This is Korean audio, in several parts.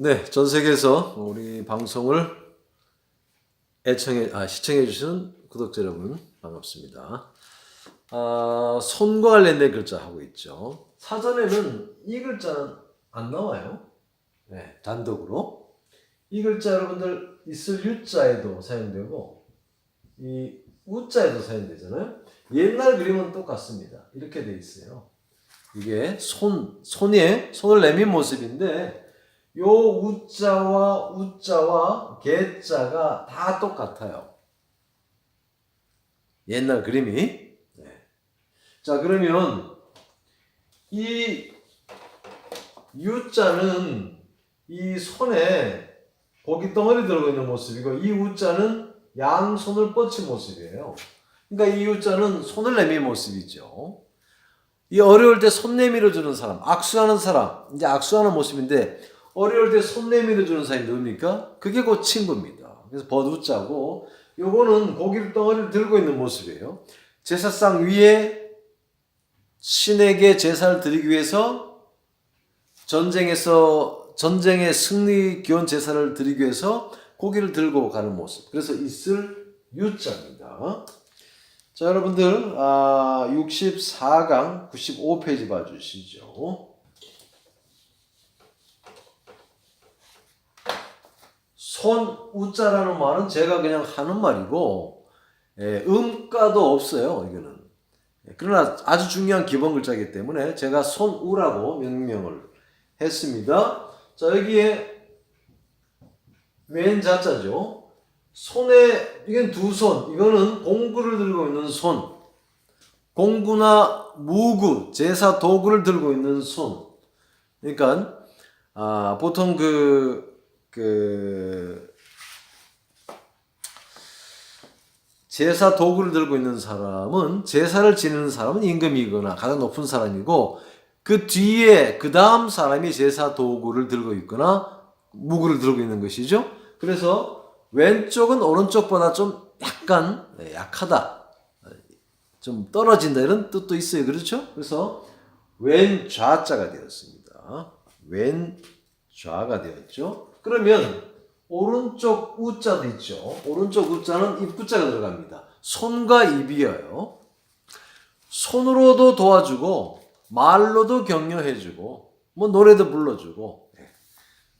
네, 전 세계에서 우리 방송을 애청해, 아, 시청해 주시는 구독자 여러분 반갑습니다. 아, 손과 관련된 글자 하고 있죠. 사전에는 이 글자는 안 나와요. 네, 단독으로. 이 글자 여러분들 있을 유 자에도 사용되고 이 우 자에도 사용되잖아요. 옛날 그림은 똑같습니다. 이렇게 돼 있어요. 이게 손, 손에 손을 내민 모습인데 요 우자와 우자와 개자가 다 똑같아요. 옛날 그림이. 네. 자, 그러면 이 유자는 이 손에 고기 덩어리 들고 있는 모습이고 이 우자는 양손을 뻗친 모습이에요. 그러니까 이 우자는 손을 내민 모습이죠. 이 어려울 때 손 내밀어 주는 사람, 악수하는 사람, 이제 악수하는 모습인데 어려울 때 손 내밀어 주는 사람이 누굽니까? 그게 곧 친구입니다. 그래서 버두자고 요거는 고기를 덩어리를 들고 있는 모습이에요. 제사상 위에 신에게 제사를 드리기 위해서 전쟁에서 전쟁의 승리 기원 제사를 드리기 위해서 고기를 들고 가는 모습. 그래서 있을 유자입니다. 자, 여러분들, 아, 64강 95페이지 봐주시죠. 손 우자라는 말은 제가 그냥 하는 말이고, 예, 음가도 없어요, 이거는. 예, 그러나 아주 중요한 기본 글자이기 때문에 제가 손우라고 명명을 했습니다. 자, 여기에 왼 자자죠. 손에 이건 두 손. 이거는 공구를 들고 있는 손. 공구나 무구, 제사 도구를 들고 있는 손. 그러니까 아, 보통 그, 그 제사 도구를 들고 있는 사람은 제사를 지내는 사람은 임금이거나 가장 높은 사람이고 그 뒤에 그 다음 사람이 제사 도구를 들고 있거나 무구를 들고 있는 것이죠. 그래서 왼쪽은 오른쪽보다 좀 약간 네, 약하다. 좀 떨어진다 이런 뜻도 있어요. 그렇죠? 그래서 왼 좌자가 되었습니다. 왼 좌가 되었죠. 그러면 오른쪽 우자도 있죠. 오른쪽 우자는 입구자가 들어갑니다. 손과 입이어요. 손으로도 도와주고 말로도 격려해주고 뭐 노래도 불러주고 네.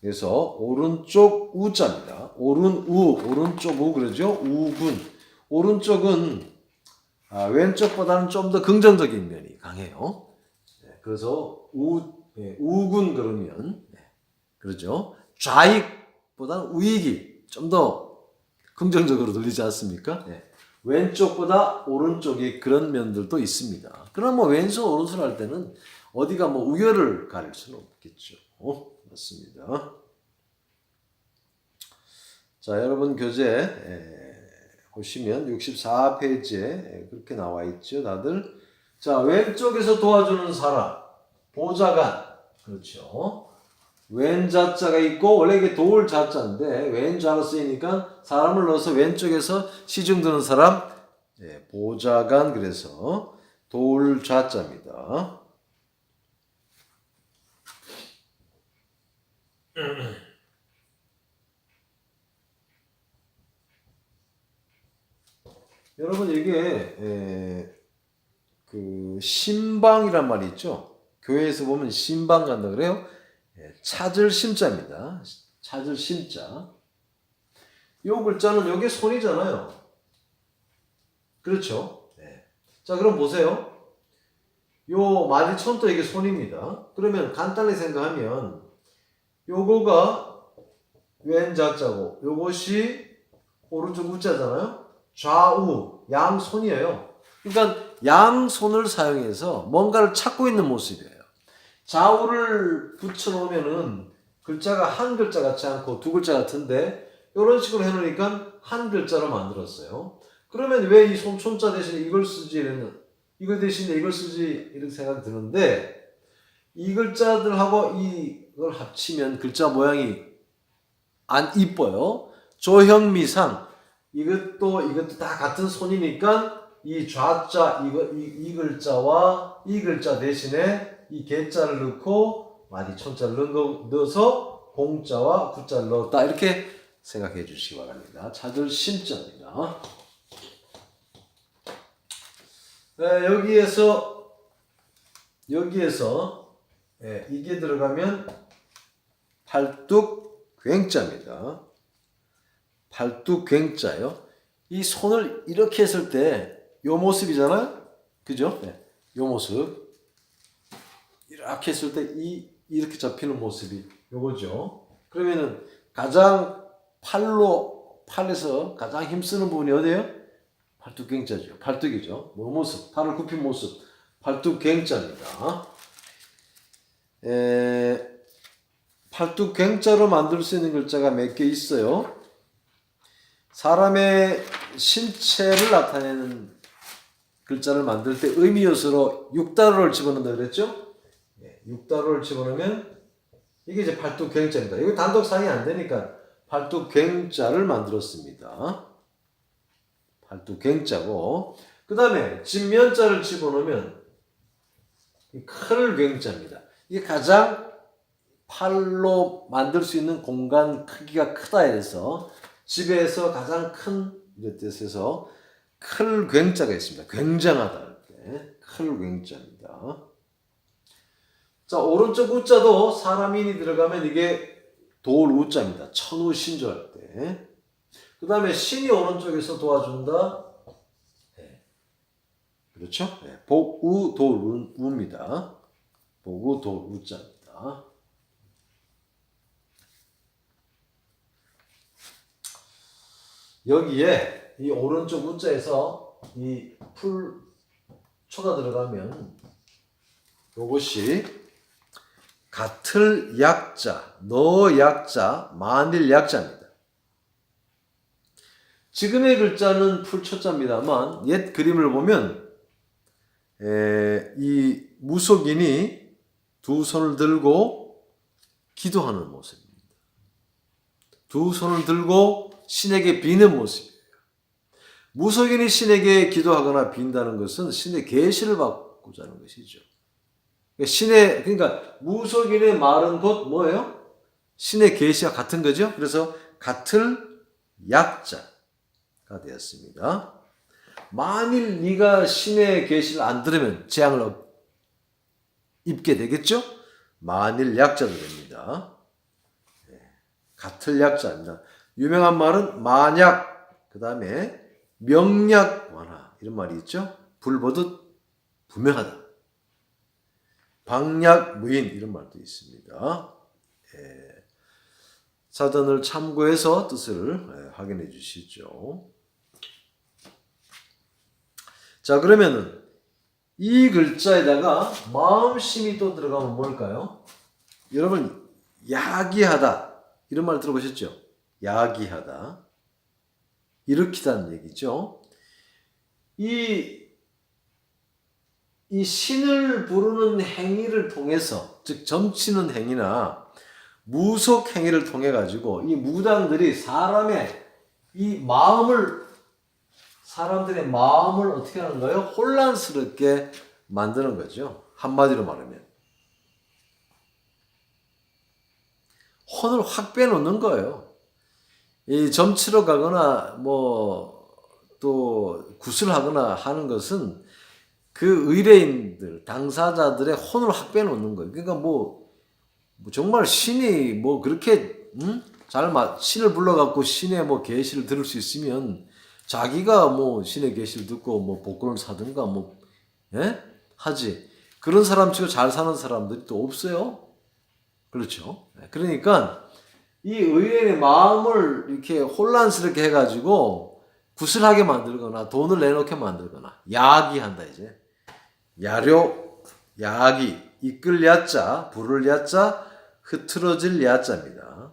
그래서 오른쪽 우자입니다. 오른 우 오른쪽 우 그러죠. 우군 오른쪽은 아, 왼쪽보다는 좀 더 긍정적인 면이 강해요. 네, 그래서 우 예, 우군 그러면 네, 그러죠. 좌익보다는 우익이 좀 더 긍정적으로 들리지 않습니까? 네. 왼쪽보다 오른쪽이 그런 면들도 있습니다. 그럼 뭐 왼손 오른손 할 때는 어디가 뭐 우열을 가릴 수는 없겠죠. 어, 맞습니다. 자, 여러분 교재 에, 보시면 64페이지에 그렇게 나와 있죠, 다들. 자, 왼쪽에서 도와주는 사람, 보좌관, 그렇죠. 왼자자가 있고 원래 이게 도울 자자인데 왼자로 쓰이니까 사람을 넣어서 왼쪽에서 시중 드는 사람 네, 보좌관 그래서 도울 자자입니다. 여러분 이게 에, 그 신방이란 말이 있죠. 교회에서 보면 신방 간다 그래요. 예, 찾을 심자입니다. 찾을 심자. 요 글자는 여기 손이잖아요. 그렇죠? 네. 자, 그럼 보세요. 요 마디천도 이게 손입니다. 그러면 간단히 생각하면 요거가 왼자자고 요것이 오른쪽 우자잖아요. 좌우 양손이에요. 그러니까 양손을 사용해서 뭔가를 찾고 있는 모습이에요. 좌우를 붙여놓으면은 글자가 한 글자 같지 않고 두 글자 같은데 이런 식으로 해놓으니까 한 글자로 만들었어요. 그러면 왜 이 손자 대신에 이걸 쓰지 이랬는 이거 대신에 이걸 쓰지 이런 생각이 드는데 이 글자들하고 이걸 합치면 글자 모양이 안 이뻐요. 조형미상 이것도 이것도 다 같은 손이니까 이 좌자 이거 이, 이 글자와 이 글자 대신에 이 개자를 넣고 마디 천자를 넣어서 공자와 구자를 넣었다. 이렇게 생각해 주시기 바랍니다. 찾을 심자입니다. 네, 여기에서 여기에서 예, 이게 들어가면 팔뚝 굉자입니다. 팔뚝 굉자요. 이 손을 이렇게 했을 때 요 모습이잖아요. 그죠? 네, 요 모습. 이렇게 했을 때 이 이렇게 잡히는 모습이 요거죠. 그러면은 가장 팔로 팔에서 가장 힘쓰는 부분이 어디예요? 팔뚝갱자죠. 팔뚝이죠. 뭐 모습, 팔을 굽힌 모습, 팔뚝갱자입니다. 에, 팔뚝갱자로 만들 수 있는 글자가 몇 개 있어요. 사람의 신체를 나타내는 글자를 만들 때 의미 요소로 육다로를 집어넣는다 그랬죠? 예, 육다로를 집어넣으면 이게 이제 팔뚝갱자입니다. 이거 단독상이 안 되니까 팔뚝갱자를 만들었습니다. 팔뚝갱자고 그 다음에 진면자를 집어넣으면 이 클갱자입니다. 이게 가장 팔로 만들 수 있는 공간 크기가 크다 해서 집에서 가장 큰 이런 뜻에서 클갱자가 있습니다. 굉장하다 이렇게 클갱자입니다. 자 오른쪽 우자도 사람인이 들어가면 이게 돌 우자입니다. 천우 신조할 때. 그 다음에 신이 오른쪽에서 도와준다. 네. 그렇죠? 네. 복우 돌 우입니다. 복우 돌 우자입니다. 여기에 이 오른쪽 우자에서 이 풀 초가 들어가면 요것이 같을 약자, 너 약자, 만일 약자입니다. 지금의 글자는 풀초자입니다만 옛 그림을 보면 에, 이 무속인이 두 손을 들고 기도하는 모습입니다. 두 손을 들고 신에게 비는 모습이에요. 무속인이 신에게 기도하거나 빈다는 것은 신의 계시를 받고자 하는 것이죠. 그러니까 신의 그러니까 무속인의 말은 곧 뭐예요? 신의 계시와 같은 거죠. 그래서 같을 약자가 되었습니다. 만일 네가 신의 계시를 안 들으면 재앙을 입게 되겠죠. 만일 약자도 됩니다. 네. 같을 약자입니다. 유명한 말은 만약 그 다음에 명약 완화 이런 말이 있죠. 불보듯 분명하다. 방약 무인 이런 말도 있습니다. 예. 사전을 참고해서 뜻을 예, 확인해 주시죠. 자 그러면은 이 글자에다가 마음심이 또 들어가면 뭘까요? 여러분 야기하다 이런 말 들어보셨죠? 야기하다 일으키다는 얘기죠. 이, 이 신을 부르는 행위를 통해서, 즉, 점치는 행위나 무속 행위를 통해 가지고 이 무당들이 사람의 이 마음을, 사람들의 마음을 어떻게 하는 거예요? 혼란스럽게 만드는 거죠. 한마디로 말하면. 혼을 확 빼놓는 거예요. 이 점치러 가거나 뭐 또 구슬하거나 하는 것은 그 의뢰인들 당사자들의 혼을 확 빼놓는 거예요. 그러니까 뭐, 뭐 정말 신이 뭐 그렇게 음? 잘 마, 신을 불러갖고 신의 뭐 계시를 들을 수 있으면 자기가 뭐 신의 계시를 듣고 뭐 복권을 사든가 뭐 예? 하지 그런 사람 치고 잘 사는 사람들이 또 없어요. 그렇죠. 그러니까 이 의뢰인의 마음을 이렇게 혼란스럽게 해가지고 구슬하게 만들거나 돈을 내놓게 만들거나 야기한다 이제 야료 야기 이끌 야자 부를 야자 흐트러질 야자입니다.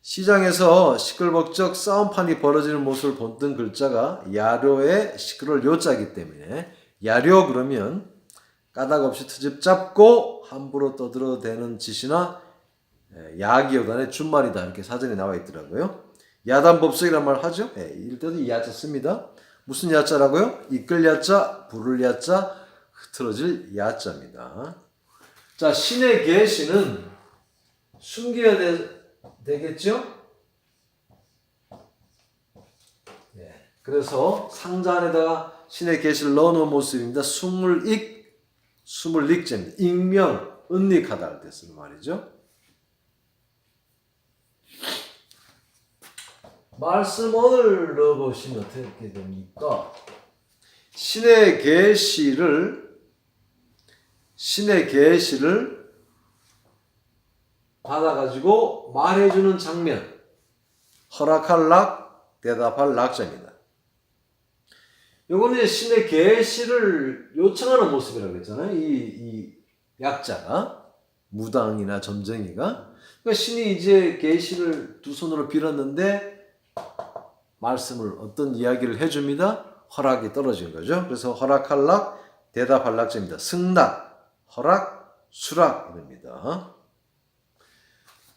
시장에서 시끌벅적 싸움판이 벌어지는 모습을 본뜬 글자가 야료의 시끄러울 요자이기 때문에 야료 그러면 까닭 없이 트집 잡고 함부로 떠들어대는 짓이나 예, 야기요단의 준말이다 이렇게 사전에 나와 있더라고요. 야단법석이란 말 하죠. 예, 이럴 때도 이 야자 씁니다. 무슨 야자라고요? 이끌 야자, 부를 야자, 흐트러질 야자입니다. 자, 신의 계시는 숨겨야 되, 되겠죠? 예. 그래서 상자 안에다가 신의 계시를 넣어놓은 모습입니다. 숨을 익, 숨을 익자입니다. 익명, 은닉하다 할 때 쓰는 말이죠. 말씀을 넣어보시면 어떻게 됩니까? 신의 계시를 신의 계시를 받아가지고 말해주는 장면 허락할 락 대답할 락자입니다. 요거는 이제 신의 계시를 요청하는 모습이라고 했잖아요. 이, 이 약자가 무당이나 점쟁이가 그러니까 신이 이제 계시를 두 손으로 빌었는데 말씀을 어떤 이야기를 해줍니다. 허락이 떨어진 거죠. 그래서 허락할락, 대답할락입니다. 승낙, 허락, 수락 이럽니다.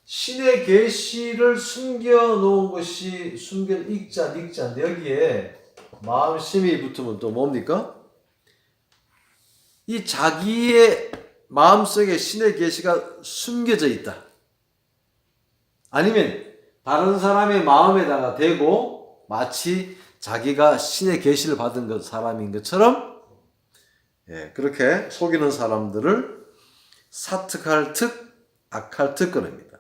신의 계시를 숨겨 놓은 것이 숨겨 익자, 닉자인데 여기에 마음 심이 붙으면 또 뭡니까? 이 자기의 마음속에 신의 계시가 숨겨져 있다. 아니면 다른 사람의 마음에다가 대고 마치 자기가 신의 계시를 받은 것 사람인 것처럼 예, 그렇게 속이는 사람들을 사특할 특, 악할 특 그럽니다.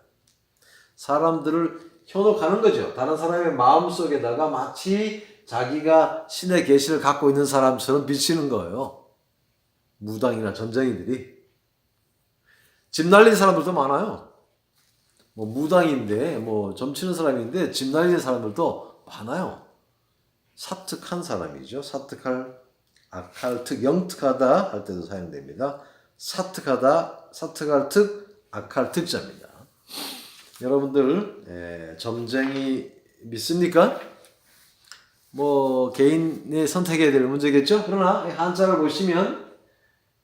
사람들을 현혹하는 거죠. 다른 사람의 마음 속에다가 마치 자기가 신의 계시를 갖고 있는 사람처럼 비치는 거예요. 무당이나 점쟁이들이 집 날린 사람들도 많아요. 뭐 무당인데 뭐 점치는 사람인데 집 날리는 사람들도 많아요. 사특한 사람이죠. 사특할 악할 특 영특하다 할 때도 사용됩니다. 사특하다 사특할 특 악할 특자입니다. 여러분들 에, 점쟁이 믿습니까? 뭐 개인의 선택해야 될 문제겠죠. 그러나 한자를 보시면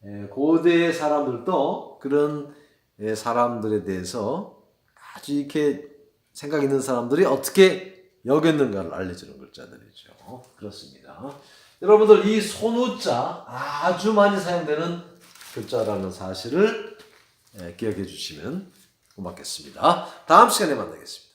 에, 고대의 사람들도 그런 에, 사람들에 대해서 아주 이렇게 생각 있는 사람들이 어떻게 여겼는가를 알려주는 글자들이죠. 그렇습니다. 여러분들 이 손우자 아주 많이 사용되는 글자라는 사실을 에, 기억해 주시면 고맙겠습니다. 다음 시간에 만나겠습니다.